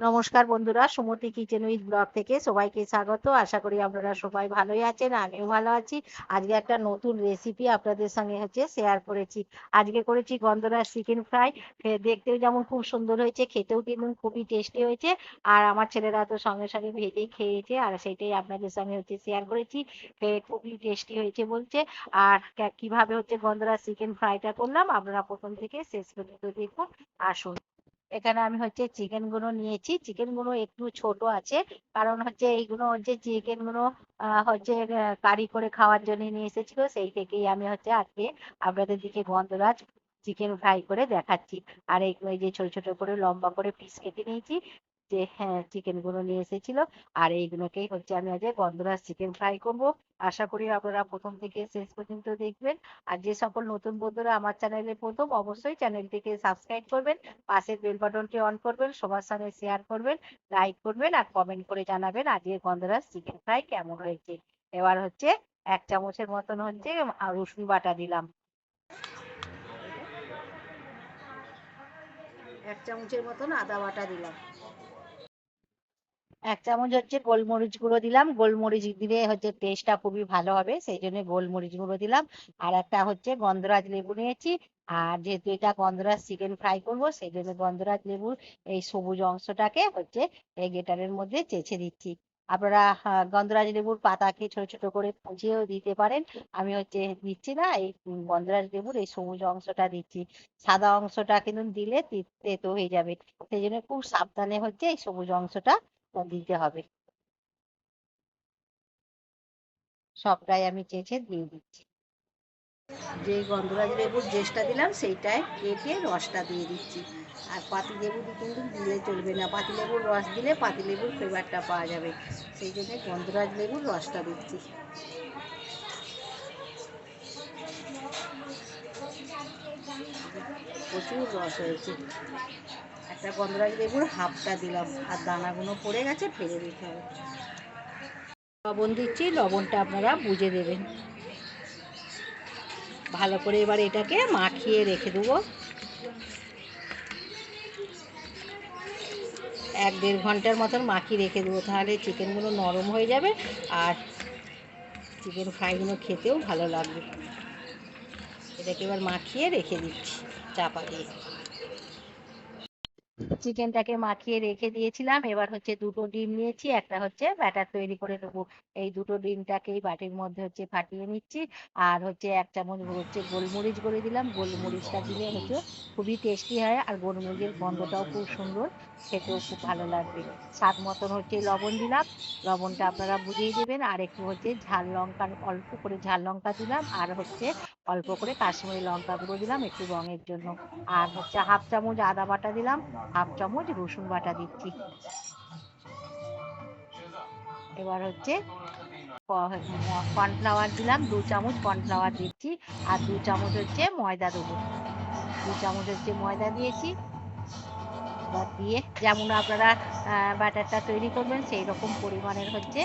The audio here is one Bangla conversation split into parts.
নমস্কার বন্ধুরা, সুমতি কিচেন উইথ ব্লগ থেকে সবাইকে স্বাগত। আশা করি আপনারা সবাই ভালোই আছেন, আমিও ভালো আছি। আজকে একটা নতুন রেসিপি আপনাদের সঙ্গে হচ্ছে শেয়ার করেছি। আজকে করেছি গন্ধরাজ চিকেন ফ্রাই দেখতেও যেমন খুব সুন্দর হয়েছে, খেতেও কিন্তু খুবই টেস্টি হয়েছে। আর আমার ছেলেরা তো সঙ্গে সঙ্গে ভেজেই খেয়েছে, আর সেটাই আপনাদের সঙ্গে হচ্ছে শেয়ার করেছি। খেয়ে খুবই টেস্টি হয়েছে বলছে। আর কীভাবে হচ্ছে গন্ধরাজ চিকেন ফ্রাইটা করলাম, আপনারা প্রথম থেকে শেষ পর্যন্ত দেখুন, আসুন। এখানে আমি হচ্ছে চিকেনগুলো নিয়েছি। চিকেনগুলো একটু ছোট আছে, কারণ হচ্ছে এইগুলো হচ্ছে চিকেনগুলো হচ্ছে কারি করে খাওয়ার জন্য নিয়ে এসেছিল। সেই থেকেই আমি হচ্ছে আজকে আপনাদের দিকে গন্ধরাজ চিকেন ফ্রাই করে দেখাচ্ছি। আর এই যে ছোট ছোট করে লম্বা করে পিস কেটে নিয়েছি, যে হ্যাঁ চিকেনগুলো নিয়ে এসেছিল। আর এইগুলোকেই হচ্ছে আমি আজকে গন্ধরাজ চিকেন ফ্রাই করব। আশা করি আপনারা প্রথম থেকে শেষ পর্যন্ত দেখবেন। আর যে সকল নতুন বন্ধুরা আমার চ্যানেলে প্রথম, অবশ্যই চ্যানেলটিকে সাবস্ক্রাইব করবেন, পাশের বেল বাটনটি অন করবেন, সবার সঙ্গে শেয়ার করবেন, লাইক করবেন আর কমেন্ট করে জানাবেন আজকে গন্ধরাজ চিকেন ফ্রাই কেমন হয়েছে। এবার হচ্ছে এক চামচের মতন হচ্ছে রসুন বাটা দিলাম। এক চামচের মতন আদা বাটা দিলাম। এক চামচ হচ্ছে গোলমরিচ গুঁড়ো দিলাম। গোলমরিচ দিলে হচ্ছে টেস্টটা খুবই ভালো হবে সেই জন্য গোলমরিচ গুঁড়ো দিলাম। আর একটা হচ্ছে গন্ধরাজ লেবু নিয়েছি। আর যেহেতু এটা গন্ধরাজ চিকেন ফ্রাই করব সেই জন্য গন্ধরাজ লেবুর এই সবুজ অংশটাকে হচ্ছে এই গেটারের মধ্যে চেঁচে দিচ্ছি। আপনারা গন্ধরাজ লেবুর পাতাকে ছোট ছোট করে কুচিয়েও দিতে পারেন। আমি হচ্ছে দিচ্ছি না, এই গন্ধরাজ লেবুর এই সবুজ অংশটা দিচ্ছি। সাদা অংশটা কিন্তু দিলে তেতো হয়ে যাবে। সেই জন্য খুব সাবধানে হচ্ছে এই সবুজ অংশটা দিতে হবে। সবটাই আমি চেঁচে দিয়ে দিচ্ছি। যে গন্ধরাজ লেবুর জেসটা দিলাম সেইটাই কেটে রসটা দিয়ে দিচ্ছি। আর পাতি লেবু কিন্তু দিলে চলবে না। পাতি লেবুর রস দিলে পাতি লেবুর ফ্লেভারটা পাওয়া যাবে। সেই জন্য গন্ধরাজ লেবুর রসটা দিচ্ছি। প্রচুর রস হয়েছে। একটা গন্ধরাজ লেবুর হাফটা দিলাম। আর দানাগুলো পড়ে গেছে, ফেলে দিতে হবে। লবণ দিচ্ছি, লবণটা আপনারা বুঝে দেবেন। ভালো করে এবার এটাকে মাখিয়ে রেখে দেবো। এক দেড় ঘণ্টার মতন মাখিয়ে রেখে দেবো, তাহলে চিকেনগুলো নরম হয়ে যাবে আর চিকেন ফ্রাইগুলো খেতেও ভালো লাগবে। এটাকে এবার মাখিয়ে রেখে দিচ্ছি, চাপা দিয়ে। চিকেনটাকে মাখিয়ে রেখে দিয়েছিলাম। এবার হচ্ছে দুটো ডিম নিয়েছি, একটা হচ্ছে ব্যাটার তৈরি করে নেব। এই দুটো ডিমটাকে বাটির মধ্যে হচ্ছে ফাটিয়ে নিচ্ছি। আর হচ্ছে এক চামচ হচ্ছে গোলমরিচ করে দিলাম। গোলমরিচটা দিলে হচ্ছে খুবই টেস্টি হয় আর গোলমরিচের গন্ধটাও খুব সুন্দর। খেতেও খুব ভালো লাগবে। স্বাদ মতন হচ্ছে লবণ দিলাম। লবণটা আপনারা বুঝিয়ে দেবেন। আর একটু হচ্ছে ঝাল লঙ্কা, অল্প করে ঝাল লঙ্কা দিলাম। আর হচ্ছে অল্প করে কাশ্মীরি লঙ্কা গুঁড়ো দিলাম একটু রঙের জন্য। আর হচ্ছে হাফ চামচ আদা বাটা দিলাম। হাফ চামচ রসুন বাটা দিচ্ছি। এবার হচ্ছে কর্নফ্লাওয়ার দিলাম, দু চামচ কর্নফ্লাওয়ার দিচ্ছি, আর দু চামচ হচ্ছে ময়দা দেবো। দু চামচ হচ্ছে ময়দা দিয়েছি এবার দিয়ে যেমন আপনারা ব্যাটারটা তৈরি করবেন সেই রকম পরিমাণের হচ্ছে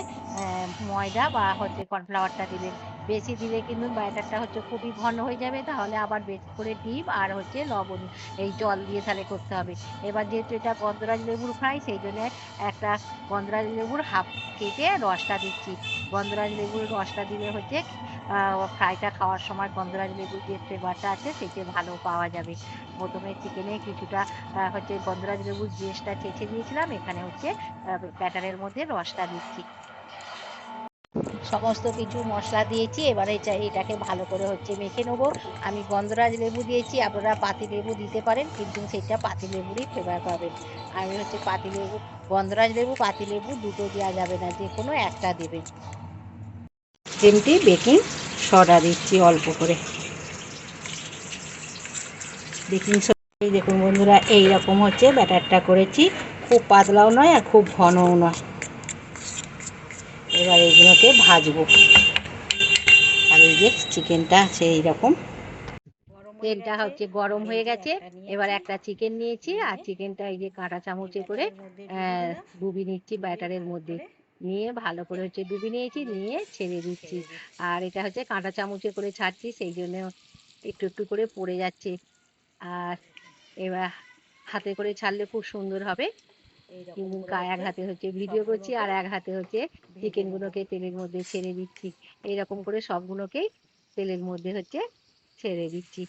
ময়দা বা হচ্ছে কর্নফ্লাওয়ারটা দিবেন। বেশি দিলে কিন্তু ব্যাটারটা হচ্ছে খুবই ঘন হয়ে যাবে, তাহলে আবার বেশি করে ডিম আর হচ্ছে লবণ, এই জল দিয়ে তাহলে করতে হবে। এবার যেহেতু এটা গন্ধরাজ লেবুর ফ্রাই সেই জন্য একটা গন্ধরাজ লেবুর হাফ কেটে রসটা দিচ্ছি। গন্ধরাজ লেবুর রসটা দিলে হচ্ছে ফ্রাইটা খাওয়ার সময় গন্ধরাজ লেবুর যে ফ্লেভারটা আছে, সেটা ভালো পাওয়া যাবে। প্রথমে চিকেনে কিছুটা হচ্ছে গন্ধরাজ লেবুর জেসটা চেঁচে দিয়েছিলাম। এখানে হচ্ছে ব্যাটারের মধ্যে রসটা দিচ্ছি। সমস্ত কিছু মশলা দিয়েছি, এবারে এটাকে ভালো করে হচ্ছে মেখে নেব। আমি গন্ধরাজ লেবু দিয়েছি, আপনারা পাতি লেবু দিতে পারেন, কিন্তু সেটা পাতি লেবুরই ফ্লেভার পাবেন। আমি হচ্ছে পাতি লেবু, গন্ধরাজ লেবু, পাতি লেবু দুটো দেওয়া যাবে না, যে কোনো একটা দেবে চিমটি বেকিং সোডা দিচ্ছি অল্প করে। বেকিং সোডা দেখুন বন্ধুরা এই রকম হচ্ছে ব্যাটারটা করেছি। খুব পাতলাও নয় আর খুব ঘনও নয়। এবার এইগুলোকে ভাজবো। আর এই যে চিকেনটা আছে এইরকম। তেলটা হচ্ছে গরম হয়ে গেছে। এবার একটা চিকেন নিয়েছি, আর চিকেনটা এই যে কাঁটা চামচে করে ডুবি নিচ্ছি ব্যাটারের মধ্যে। নিয়ে ভালো করে হচ্ছে ডুবি নিয়েছি নিয়ে ছেড়ে দিচ্ছি। আর এটা হচ্ছে কাঁটা চামচে করে ছাড়ছি সেই জন্য একটু একটু করে পড়ে যাচ্ছে। আর এবার হাতে করে ছাড়লে খুব সুন্দর হবে। এক হাতে হচ্ছে ভিডিও করছি আর এক হাতে হচ্ছে চিকেন গুলোকে তেলের মধ্যে ছেড়ে দিচ্ছি। এইরকম করে সবগুলোকেই তেলের মধ্যে হচ্ছে ছেড়ে দিচ্ছি।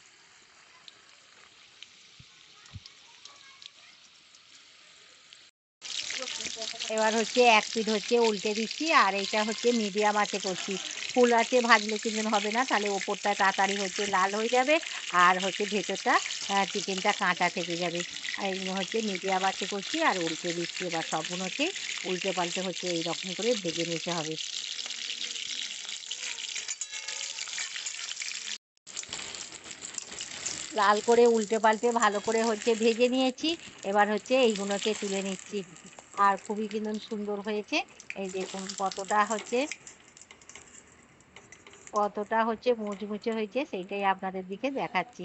এবার হচ্ছে এক পিঠ হচ্ছে উল্টে দিচ্ছি, আর এইটা হচ্ছে মিডিয়াম আঁচে করছি। ফুল আঁচে ভাজলে কিন্তু হবে না, তাহলে ওপরটা তাড়াতাড়ি হচ্ছে লাল হয়ে যাবে, আর হচ্ছে ভেতরটা চিকেনটা কাঁচা থেকে যাবে। আর হচ্ছে মিডিয়াম আঁচে করছি, আর উল্টে দিচ্ছি এবার সবগুলোকে উল্টে পাল্টে হচ্ছে এইরকম করে ভেজে নিতে হবে। লাল করে উল্টে পাল্টে ভালো করে হচ্ছে ভেজে নিয়েছি, এবার হচ্ছে এইগুলোকে তুলে নিচ্ছি। আর খুবই কিন্তু সুন্দর হয়েছে। এই দেখুন কতটা হচ্ছে কতটা হচ্ছে মুচমুচে হয়েছে সেইটাই আপনাদের দিকে দেখাচ্ছি।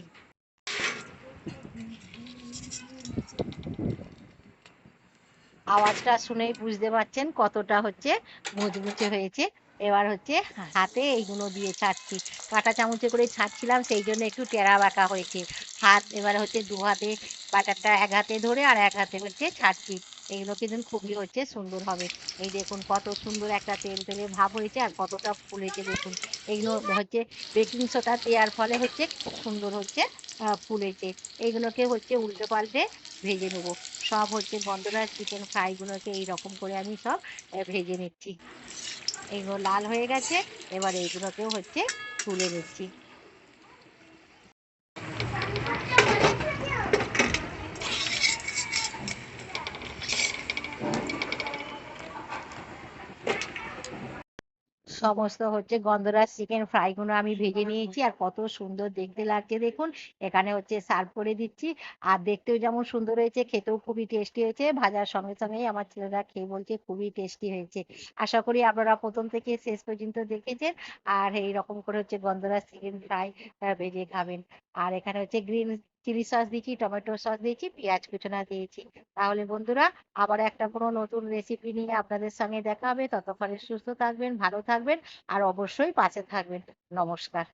আওয়াজটা শুনেই বুঝতে পারছেন কতটা হচ্ছে মুচমুচে হয়েছে। এবার হচ্ছে হাতে এইগুলো দিয়ে ছাড়ছি। কাঁটা চামচে করে ছাড়ছিলাম, সেই জন্য একটু টেরা বাঁকা হয়েছে। হাত এবার হচ্ছে দু হাতে বাটারটা এক হাতে ধরে আর এক হাতে হচ্ছে ছাড়ছি। এগুলো কিন্তু খুবই হচ্ছে সুন্দর হবে। এই দেখুন কত সুন্দর একটা তেল তেলে ভাব হয়েছে আর কতটা ফুলেছে দেখুন। এগুলো হচ্ছে বেকিং সোডা দেওয়ার ফলে হচ্ছে খুব সুন্দর হচ্ছে ফুলেছে এইগুলোকে হচ্ছে উল্টে পাল্টে ভেজে নেব। সব হচ্ছে গন্ধরাজ চিকেন ফ্রাইগুলোকে এইরকম করে আমি সব ভেজে নিচ্ছি। এগুলো লাল হয়ে গেছে, এবার এইগুলোকেও হচ্ছে তুলে নিচ্ছি। সমস্ত হচ্ছে গন্ধরাজ চিকেন ফ্রাইগুলো আমি ভেজে নিয়েছি আর কত সুন্দর দেখতে লাগছে দেখুন। এখানে হচ্ছে সার্ভ করে দিচ্ছি। আর দেখতেও যেমন সুন্দর হয়েছে, খেতেও খুবই টেস্টি হয়েছে। ভাজার সঙ্গে সঙ্গেই আমার ছেলেরা খেয়ে বলছে খুবই টেস্টি হয়েছে। আশা করি আপনারা প্রথম থেকে শেষ পর্যন্ত দেখেছেন। আর এইরকম করে হচ্ছে গন্ধরাজ চিকেন ফ্রাই ভেজে খাবেন। আর এখানে হচ্ছে গ্রিন চিলি সস দিয়েছি, টমেটো সস দিয়েছি, পেঁয়াজ কুচনা দিয়েছি। তাহলে বন্ধুরা, আবার একটা কোনো নতুন রেসিপি নিয়ে আপনাদের সঙ্গে দেখা হবে। ততক্ষণে সুস্থ থাকবেন, ভালো থাকবেন, আর অবশ্যই পাশে থাকবেন। নমস্কার।